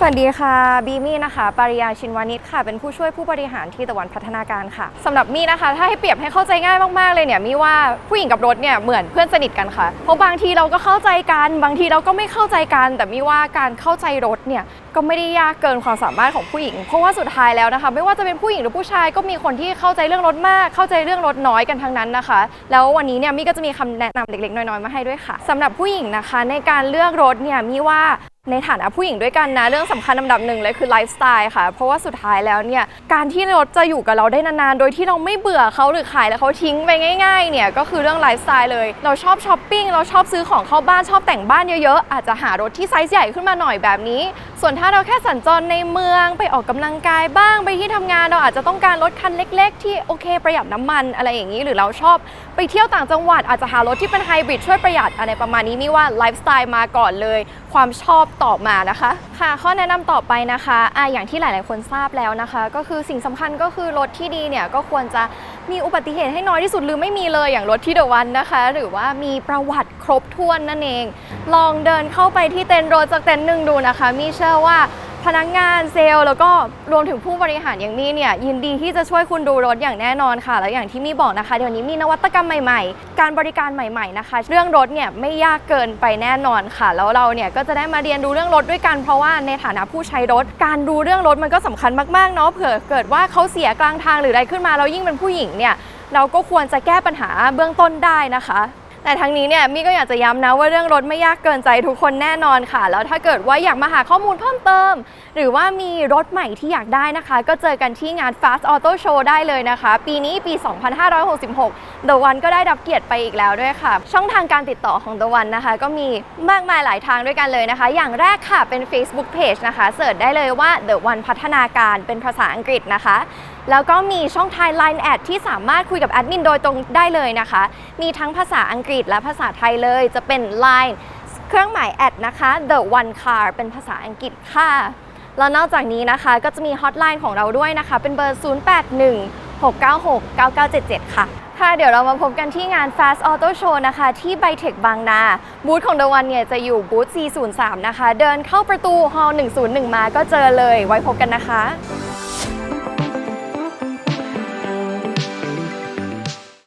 สวัสดีค่ะ บีมี่นะคะ ปริยาชินวานิชค่ะ เป็นผู้ช่วยผู้บริหารที่ตะวันพัฒนาการค่ะสำหรับมี่นะคะ ถ้าให้เปรียบให้เข้าใจง่ายมากๆเลยเนี่ยมี่ว่าผู้หญิงกับรถเนี่ยเหมือนเพื่อนสนิทกันค่ะ เพราะบางทีเราก็เข้าใจกัน บางทีเราก็ไม่เข้าใจกัน แต่มี่ว่าการเข้าใจรถเนี่ยก็ไม่ได้ยากเกินความสามารถของผู้หญิง เพราะว่าสุดท้ายแล้วนะคะ ไม่ว่าจะเป็นผู้หญิงหรือผู้ชายก็มีคนที่เข้าใจเรื่องรถมาก เข้าใจเรื่องรถน้อยกันทั้งนั้นนะคะ แล้ววันนี้เนี่ยมี่ก็จะมีคำแนะนำเล็กๆน้อยๆมาให้ด้วยค่ะสำหรับผู้หญิงนะคะ ในการเลือกรถเนี่ยมี่ว่า ในฐานะผู้หญิงด้วยกันนะ เรื่องสำคัญลำดับหนึ่งเลยคือไลฟ์สไตล์ค่ะ เพราะว่าสุดท้ายแล้วเนี่ย การที่รถจะอยู่กับเราได้นานๆ โดยที่เราไม่เบื่อเขาหรือขายแล้วเขาทิ้งไปง่ายๆ เนี่ย ก็คือเรื่องไลฟ์สไตล์เลย เราชอบช้อปปิ้ง เราชอบซื้อของเข้าบ้านชอบแต่งบ้านเยอะๆ อาจจะหารถที่ไซส์ใหญ่ขึ้นมาหน่อยแบบนี้ ส่วนถ้าเราแค่สัญจรในเมืองไปออกกำลังกายบ้างไปที่ทำงานเราอาจจะต้องการรถคันเล็ก ๆ ที่โอเค ประหยัดน้ำมันอะไรอย่างนี้ หรือเราชอบไปเที่ยวต่างจังหวัดอาจจะหารถที่เป็นไฮบริดช่วยประหยัดอะไรประมาณนี้นี่ว่าไลฟ์สไตล์มาก่อนเลย ความชอบตอบมานะคะ ค่ะ ข้อแนะนำต่อไปนะคะอะอย่างที่หลาย ๆ คนทราบแล้วนะคะ ก็คือสิ่งสำคัญก็คือรถที่ดีเนี่ยก็ควรจะมีอุบัติเหตุให้น้อยที่สุดหรือไม่มีเลยอย่างรถที่เดวันนะคะ หรือว่ามีประวัติครบถ้วนนั่นเอง ลองเดินเข้าไปที่เต็นท์รถจากเต็นท์หนึ่งดูนะคะ มีเชื่อว่า พนักงานเซลล์แล้วก็รวมถึงผู้บริหารอย่างมี่เนี่ยยินดีที่จะช่วยคุณดูรถอย่างแน่นอนค่ะ แล้วอย่างที่มี่บอกนะคะ เดี๋ยวนี้มีนวัตกรรมใหม่ๆ การบริการใหม่ๆนะคะ เรื่องรถเนี่ยไม่ยากเกินไปแน่นอนค่ะ แล้วเราเนี่ยก็จะได้มาเรียนรู้เรื่องรถด้วยกันเพราะว่าในฐานะผู้ใช้รถ การดูเรื่องรถมันก็สำคัญมากๆเนาะเผื่อเกิดว่าเขาเสียกลางทางหรืออะไรขึ้นมาแล้วยิ่งเป็นผู้หญิงเนี่ยเราก็ควรจะแก้ปัญหาเบื้องต้นได้นะคะ แต่ทั้งนี้เนี่ยมี่ก็อยากจะย้ำนะว่าเรื่องรถไม่ยากเกินใจทุกคนแน่นอนค่ะ แล้วถ้าเกิดว่าอยากมาหาข้อมูลเพิ่มเติม หรือว่ามีรถใหม่ที่อยากได้นะคะ ก็เจอกันที่งาน Fast Auto Show ได้เลยนะคะ ปีนี้ปี 2566 The One ก็ได้รับเกียรติไปอีกแล้วด้วยค่ะ ช่องทางการติดต่อของ The One นะคะ ก็มีมากมายหลายทางด้วยกันเลยนะคะ อย่างแรกค่ะเป็น Facebook Page นะคะเสิร์ชได้เลยว่า The One พัฒนาการเป็นภาษาอังกฤษนะคะ แล้วก็มีช่องทาง Line แอดที่สามารถคุยกับแอดมินโดยตรงได้เลยนะคะ มีทั้งภาษาอังกฤษและภาษาไทยเลย จะเป็น Line เครื่องหมายแอดนะคะ The One Car เป็นภาษาอังกฤษค่ะ แล้วนอกจากนี้นะคะก็จะมีฮอตไลน์ของเราด้วยนะคะ เป็นเบอร์ 081 696 9977 ค่ะค่ะเดี๋ยวเรามาพบกันที่งาน Fast Auto Show นะคะ ที่ไบเทคบางนา บูธของ The One เนี่ยจะอยู่บูธ 403 นะคะ เดินเข้าประตูฮอลล์101 มาก็เจอเลย ไว้พบกันนะคะ